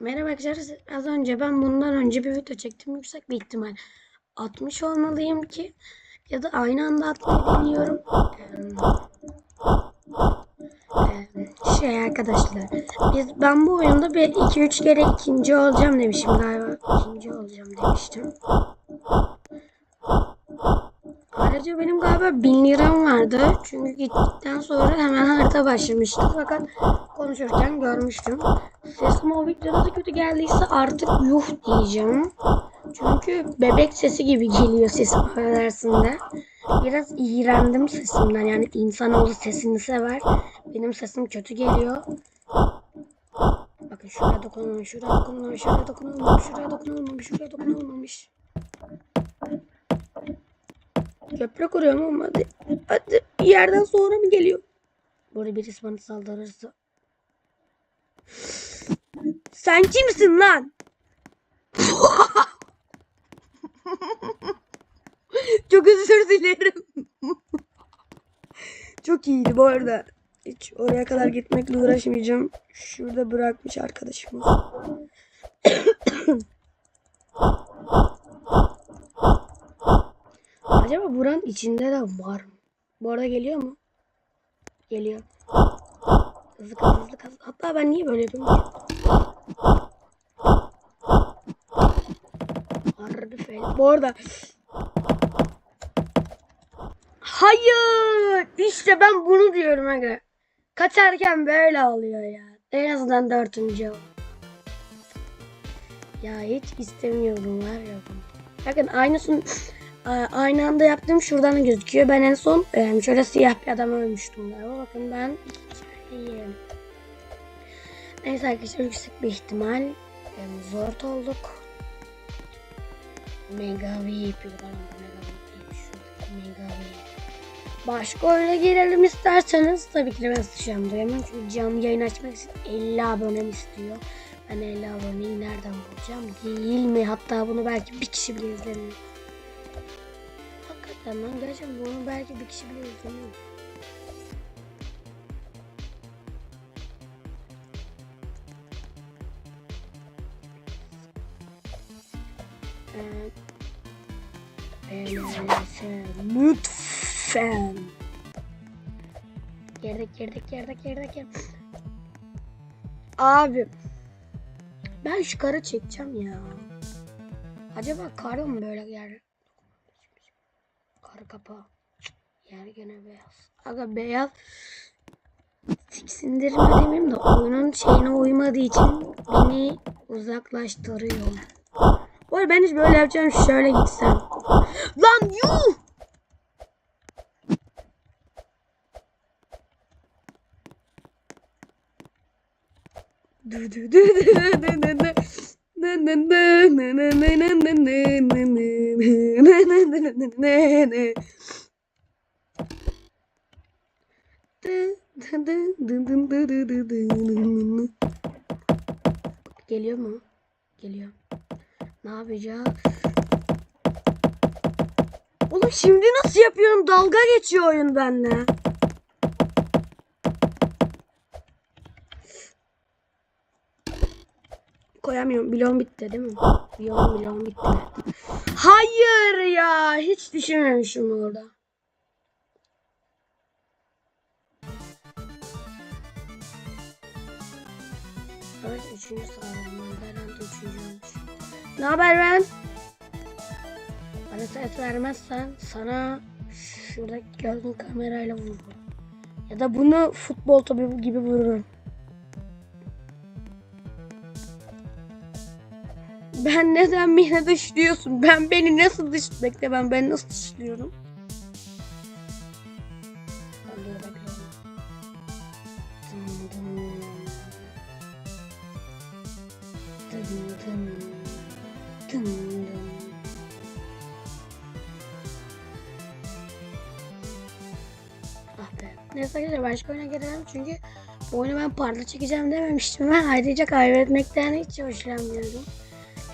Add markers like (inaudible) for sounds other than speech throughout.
Merhaba arkadaşlar. Az önce ben bundan önce bir video çektim. Yüksek bir ihtimal 60 olmalıyım ki ya da aynı anda atmayı deniyorum. Şey arkadaşlar. Biz ben bu oyunda bir 2-3 kere ikinci olacağım demişim galiba. İkinci olacağım demiştim. Ayrıca benim galiba 1000 liram vardı. Çünkü gittikten sonra hemen harita başlamıştı. Fakat konuşurken görmüştüm. Sesim o videoda da kötü geldiyse artık yuh diyeceğim. Çünkü bebek sesi gibi geliyor sesim affedersinde. Biraz iğrendim sesimden. Yani insanoğlu sesini sever. Benim sesim kötü geliyor. Bakın şuraya dokunulmamış, şuraya dokunulmamış, şuraya dokunulmamış, şuraya dokunulmamış, şuraya dokunulmamış. Köprü kuruyorum ama hadi, hadi bir yerden sonra mı geliyor? Burada birisi bana saldırırsa. Sen kimsin lan? (laughs) Çok özür dilerim. (laughs) Çok iyiydi bu arada. Hiç oraya kadar gitmekle uğraşmayacağım. Şurada bırakmış arkadaşımı. Acaba buranın içinde de var mı? Bu arada geliyor mu? Geliyor. Hızlı kaz hızlı kaz. Hatta ben niye böyle yapıyorum ki? Harbi fel. Bu arada Hayır. İşte ben bunu diyorum aga. Kaçarken böyle oluyor ya. En azından dörtüncü. Ya hiç istemiyorum var ya. Bakın aynısını aynı anda yaptım şuradan gözüküyor. Ben en son e, şöyle siyah bir adam ölmüştüm galiba. Bakın ben iyiyim. Neyse arkadaşlar yüksek bir ihtimal e, zor olduk. Mega VIP. Mega VIP. Başka oyuna girelim isterseniz tabii ki de ben sıçacağım duyamam çünkü canlı yayın açmak için 50 abonem istiyor. Ben 50 aboneyi nereden bulacağım değil mi? Hatta bunu belki bir kişi bile izlemiyor. Hakikaten lan gerçekten bunu belki bir kişi bile izlemiyor. Lütfen. Girdik girdik girdik girdik girdik. Abi. Ben şu karı çekeceğim ya. Acaba karı mı böyle yer? Karı kapağı. Yer gene beyaz. Aga beyaz tiksindirme demeyeyim de oyunun şeyine uymadığı için beni uzaklaştırıyor. Bu ben hiç böyle yapacağım şöyle gitsem. Lan yuh! Du Geliyor mu? Geliyor. Ne yapacağız? Oğlum şimdi nasıl yapıyorum? Dalga geçiyor oyun benimle. Koyamıyorum. Bilon bitti değil mi? Bilon bilon bitti. Hayır ya. Hiç düşünmemişim orada. Evet üçüncü olmuş. Ne haber ben? Bana ses vermezsen sana şuradaki gördüğün kamerayla vururum. Ya da bunu futbol topu gibi vururum. Ben neden beni dışlıyorsun? Ben beni nasıl dış... Bekle ben ben nasıl dışlıyorum? Ah be. Neyse arkadaşlar başka oyuna girelim çünkü bu oyunu ben parla çekeceğim dememiştim. Ben ayrıca kaybetmekten hiç hoşlanmıyorum.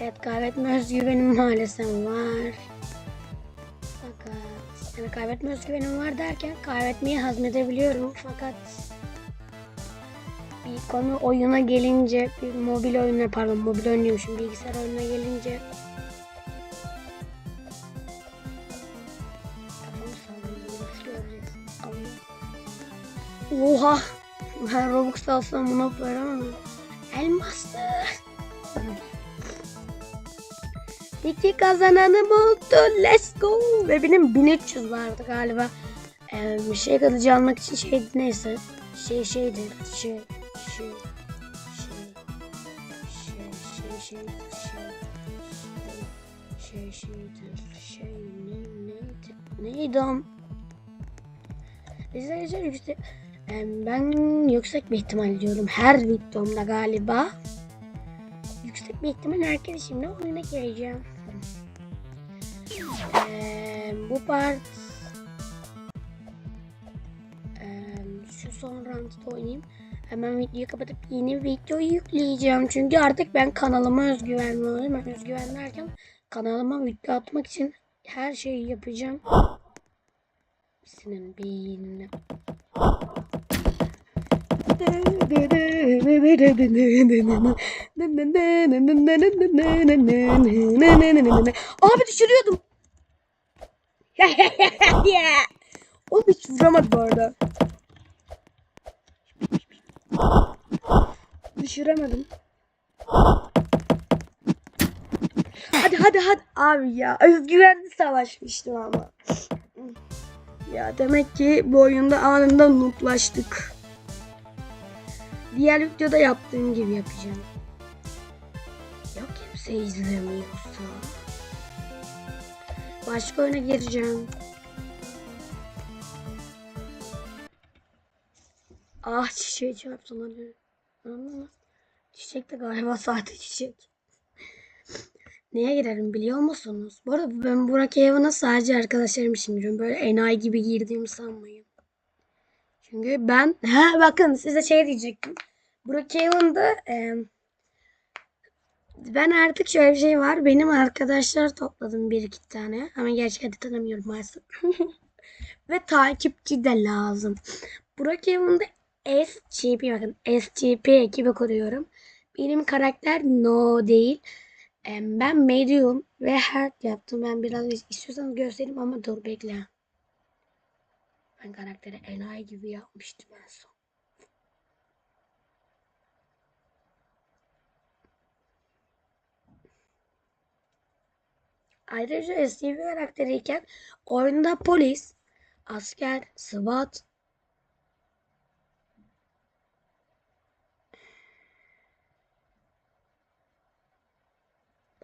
Evet kaybetme özgüvenim maalesef var. Fakat yani kaybetme özgüvenim var derken kaybetmeyi hazmedebiliyorum fakat bir konu oyuna gelince, bir mobil oyuna pardon mobil oyun diyormuşum, bilgisayar oyununa gelince. Oha! Ben Robux alsam buna para mı? Elmaslı. İki kazananım oldu. Let's go. Ve benim 1300 vardı galiba. Ee, bir şey kalıcı almak için şey neyse. Şey şeydi. Şey şey şey şey şey şey şey şey şeydi. Şey ne neydi? Neydi arkadaşlar yüksek ben yüksek bir ihtimal diyorum her videomda galiba. Yüksek bir ihtimal arkadaşımla oyuna gireceğim. Bu part em, şu son roundda oynayayım. Hemen videoyu kapatıp yeni video yükleyeceğim. Çünkü artık ben kanalıma özgüvenli olayım. Özgüven derken kanalıma video atmak için her şeyi yapacağım. Senin beynine. Abi düşürüyordum. O hiç vuramadı bu arada. Düşüremedim. Hadi hadi hadi. Abi ya özgüvenli savaşmıştım ama. Ya demek ki bu oyunda anında nooblaştık. Diğer videoda yaptığım gibi yapacağım. Ya kimse izlemiyorsa. Başka oyuna gireceğim. Ah çiçeği çarptım hadi. Çiçek de galiba sahte çiçek. Neye girerim biliyor musunuz? Bu arada ben Burak Evan'a sadece arkadaşlarım için giriyorum. Böyle enayi gibi girdiğimi sanmayın. Çünkü ben... (laughs) Ha bakın size şey diyecektim. Burak Evan'da e, ben artık şöyle bir şey var. Benim arkadaşlar topladım bir iki tane. Ama gerçekten tanımıyorum maalesef. (laughs) Ve takipçi de lazım. Burak Evan'da SGP bakın SGP ekibi kuruyorum. Benim karakter No değil. Ben medium ve hard yaptım. Ben biraz istiyorsanız göstereyim ama dur bekle. Ben karakteri enayi gibi yapmıştım en son. Ayrıca STV karakteriyken oyunda polis, asker, SWAT,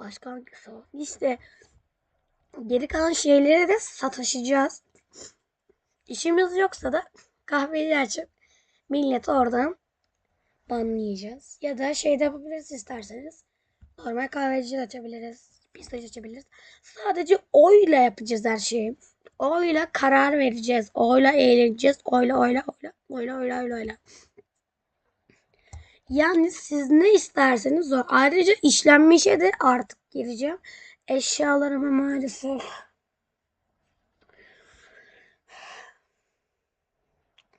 Başka hangisi var? İşte geri kalan şeyleri de sataşacağız. İşimiz yoksa da kahveyi açıp milleti oradan banlayacağız. Ya da şey de yapabiliriz isterseniz. Normal kahveci de açabiliriz. Pistacı açabiliriz. Sadece oyla yapacağız her şeyi. Oyla karar vereceğiz. Oyla eğleneceğiz. Oyla oyla oyla. Oyla oyla oyla oyla. Yani siz ne isterseniz o. Ayrıca işlenmişe de artık gireceğim. Eşyalarımı maalesef.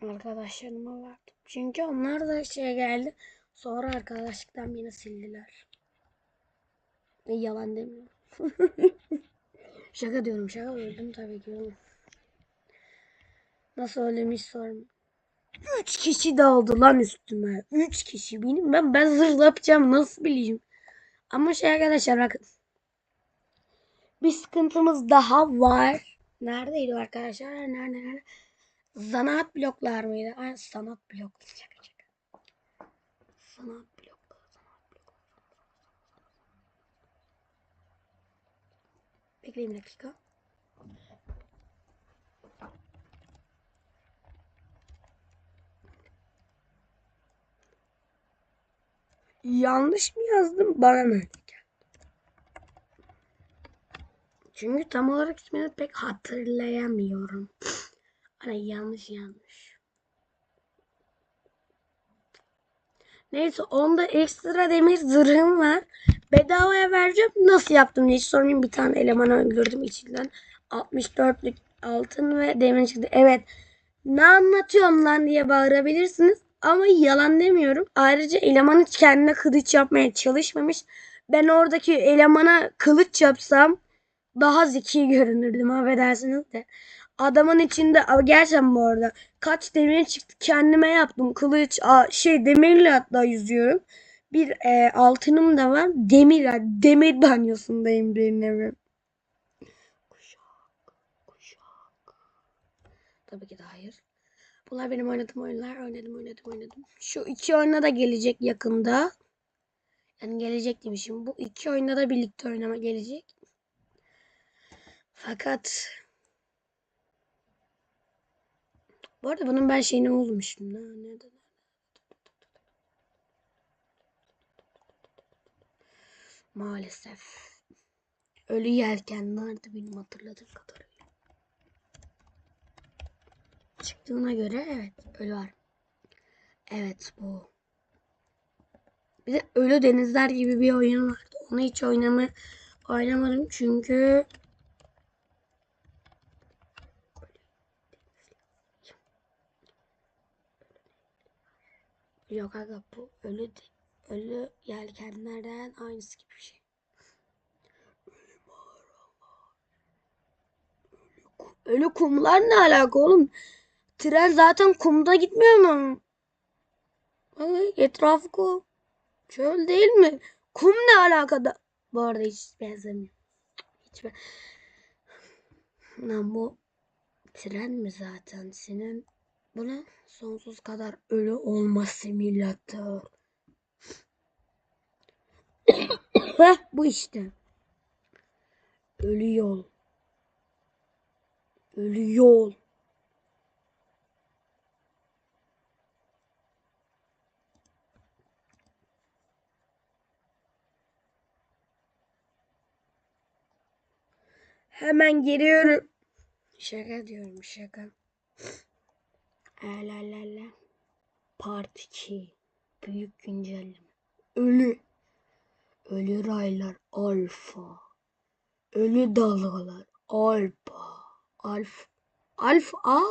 Arkadaşlarıma verdim. Çünkü onlar da şey geldi. Sonra arkadaşlıktan beni sildiler. Ve yalan demiyorum. (laughs) şaka diyorum şaka öldüm tabii ki. oğlum. Nasıl ölmüş sorma. Üç kişi daldı lan üstüme. Üç kişi. Benim ben ben zırh yapacağım nasıl bileyim. Ama şey arkadaşlar bakın. Bir sıkıntımız daha var. Neredeydi arkadaşlar? Nerede nerede? Zanaat bloklar mıydı? Ay sanat blok. Şaka şaka. Sanat Bekleyin bir dakika. Yanlış mı yazdım bana mı? Çünkü tam olarak ismini pek hatırlayamıyorum. Hani yanlış yanlış. Neyse onda ekstra demir zırhım var. Bedavaya vereceğim. Nasıl yaptım diye hiç sormayayım. Bir tane eleman öldürdüm içinden. 64'lük altın ve demir çıktı. Evet. Ne anlatıyorum lan diye bağırabilirsiniz. Ama yalan demiyorum. Ayrıca eleman hiç kendine kılıç yapmaya çalışmamış. Ben oradaki elemana kılıç yapsam daha zeki görünürdüm affedersiniz de. Adamın içinde gerçekten bu arada kaç demir çıktı kendime yaptım. Kılıç a, şey demirle hatta yüzüyorum. Bir e, altınım da var. Demir demir banyosundayım benim evim. Kuşak, kuşak. Tabii ki de hayır. Bunlar benim oynadığım oyunlar. Oynadım, oynadım, oynadım. Şu iki oyuna da gelecek yakında. Yani gelecek demişim. Bu iki oyunda da birlikte oynama gelecek. Fakat bu arada bunun ben şeyini olmuştum. Ne, nerede? Maalesef. Ölü yelkenlerdi benim hatırladığım kadarıyla. Çıktığına göre evet ölü var. Evet bu. Bir de Ölü Denizler gibi bir oyun vardı. Onu hiç oynama, oynamadım çünkü Yok aga bu ölü ölü yelkenlerden aynısı gibi bir şey. Ölü kumlar ne alaka oğlum? Tren zaten kumda gitmiyor mu? Etrafı kum. Çöl değil mi? Kum ne alakada? Bu arada hiç benzemiyor. Hiç be... Lan bu tren mi zaten senin? Bu ne? Sonsuz kadar ölü olma simülatör. (coughs) Bu işte. Ölü yol. Ölü yol. Hemen geliyorum. Şaka diyorum şaka. La la la. Part 2. Büyük güncelleme. Ölü. Ölü raylar alfa. Ölü dalgalar alfa. Alf. Alf A.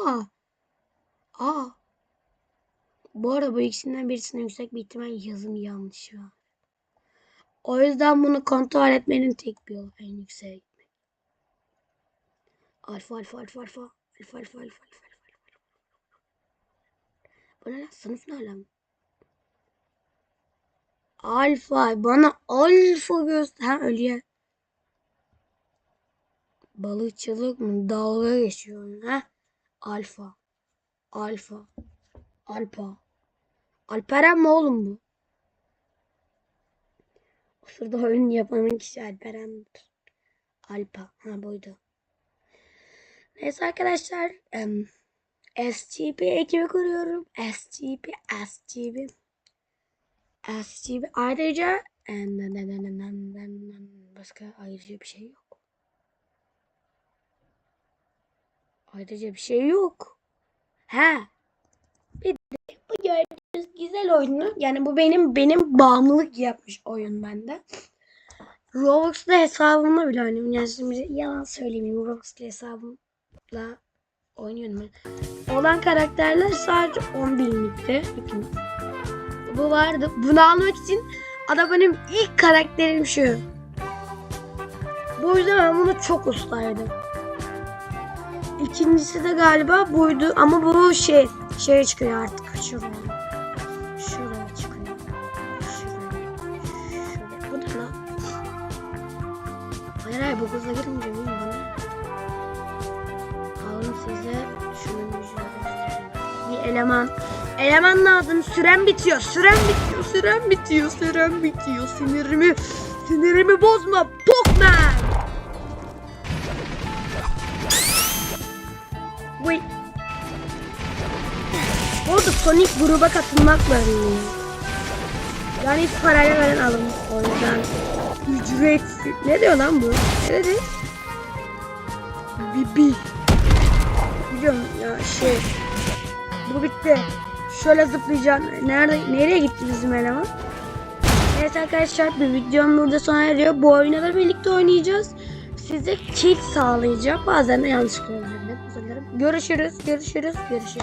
A. Bu arada bu ikisinden birisine yüksek bir ihtimal yazım yanlış var. O yüzden bunu kontrol etmenin tek bir yolu en yükseğe gitmek. Alfa alfa alfa. Alfa alfa alfa alfa alfa. Bu ne lan? Sınıf ne lan? Alfa. Bana alfa göster. Ha ölüye. Balıkçılık mı? Dalga geçiyor. Ha? Alfa. Alfa. Alfa. Alperen mi oğlum bu? O sırada oyun yapanın kişi Alperen'dir. Alpa. Ha buydu. Neyse arkadaşlar. em, SGP ekibi kuruyorum. SGP, SGP. SGP. Ayrıca nan, başka ayrıca bir şey yok. Ayrıca bir şey yok. He. Bir de bu gördüğünüz güzel oyunu yani bu benim benim bağımlılık yapmış oyun bende. Roblox'ta hesabımla bile oynuyorum. Yani şimdi yalan söylemeyeyim. Roblox'ta hesabımla oynuyorum ben. Olan karakterler sadece 10 binlikte. Bakın. Bu vardı. Bunu almak için ada benim ilk karakterim şu. Bu yüzden ben bunu çok ustaydım. İkincisi de galiba buydu ama bu şey şey çıkıyor artık şuraya. Şuraya çıkıyor. Şuraya. Şuraya. Bu ne lan? Hayır hayır bu kızla girince eleman. Eleman lazım. Süren bitiyor. Süren bitiyor. Süren bitiyor. Süren bitiyor. Sinirimi sinirimi bozma. Pokman. Bu arada Sonic gruba katılmakla ünlü. Yani hiç parayla veren alın. O yüzden ücretsiz. Ne diyor lan bu? Ne dedi? Bibi. Biliyorum ya şey. Bu bitti. Şöyle zıplayacaksın. Nerede, nereye gitti bizim eleman? Evet arkadaşlar bir videom burada sona eriyor. Bu oyunu da birlikte oynayacağız. Size kill sağlayacağım. Bazen de yanlışlıkla olabilir. Görüşürüz. Görüşürüz. Görüşürüz.